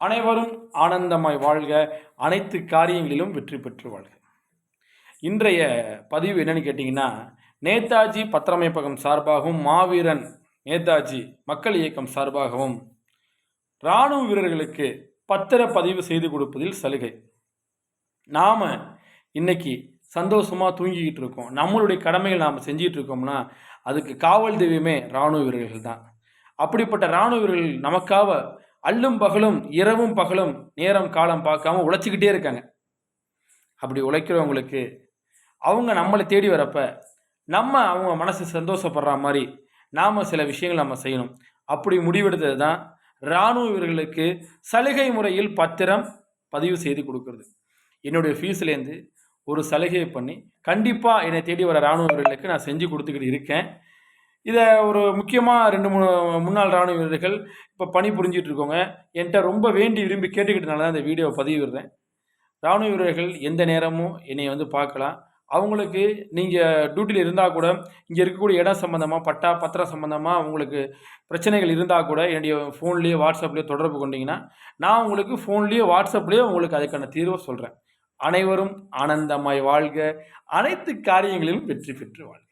அனைவரும் ஆனந்தமாய் வாழ்க. அனைத்து காரியங்களிலும் வெற்றி பெற்று வாழ்க. இன்றைய பதிவு என்னன்னு கேட்டிங்கன்னா நேதாஜி பத்திரமைப்பகம் சார்பாகவும் மாவீரன் நேதாஜி மக்கள் இயக்கம் சார்பாகவும் இராணுவ வீரர்களுக்கு பத்திர பதிவு செய்து கொடுப்பதில் சலுகை. நாம் இன்னைக்கு சந்தோஷமாக தூங்கிக்கிட்டு இருக்கோம். நம்மளுடைய கடமைகள் நாம் செஞ்சிட்டு இருக்கோம்னா அதுக்கு காவல் தெய்வமே இராணுவ வீரர்கள் தான். அப்படிப்பட்ட இராணுவ வீரர்கள் நமக்காக அல்லும் பகலும் இரவும் பகலும் நேரம் காலம் பார்க்காம உழைச்சிக்கிட்டே இருக்காங்க. அப்படி உழைக்கிறவங்களுக்கு அவங்க நம்மளை தேடி வரப்ப நம்ம அவங்க மனசு சந்தோஷப்படுற மாதிரி நாம் சில விஷயங்கள் நம்ம செய்யணும். அப்படி முடிவெடுத்தது தான் இராணுவ வீரர்களுக்கு சலுகை முறையில் பத்திரம் பதிவு செய்து கொடுக்கறது. என்னுடைய ஃபீஸ்லேருந்து ஒரு சலுகையை பண்ணி கண்டிப்பாக என்னை தேடி வர இராணுவ வீரர்களுக்கு நான் செஞ்சு கொடுத்துக்கிட்டு இருக்கேன். இதை ஒரு முக்கியமாக ரெண்டு மூணு முன்னாள் ராணுவ வீரர்கள் இப்போ பணி புரிஞ்சிட்டு இருக்கோங்க. என்கிட்ட ரொம்ப வேண்டி விரும்பி கேட்டுக்கிட்டனால தான் இந்த வீடியோவை பதிவிடுறேன் ராணுவ வீரர்கள் எந்த நேரமும் என்னை வந்து பார்க்கலாம். அவங்களுக்கு நீங்கள் டியூட்டியில் இருந்தால் கூட இங்கே இருக்கக்கூடிய இடம் சம்மந்தமாக பட்டா பத்திரம் சம்மந்தமாக உங்களுக்கு பிரச்சனைகள் இருந்தால் கூட என்னுடைய ஃபோன்லேயோ வாட்ஸ்அப்லேயோ தொடர்பு கொண்டிங்கன்னா நான் உங்களுக்கு ஃபோன்லேயோ வாட்ஸ்அப்லேயோ உங்களுக்கு அதுக்கான தீர்வை சொல்கிறேன் அனைவரும் ஆனந்தமாய் வாழ்க. அனைத்து காரியங்களிலும் வெற்றி பெற்று வாழ்க.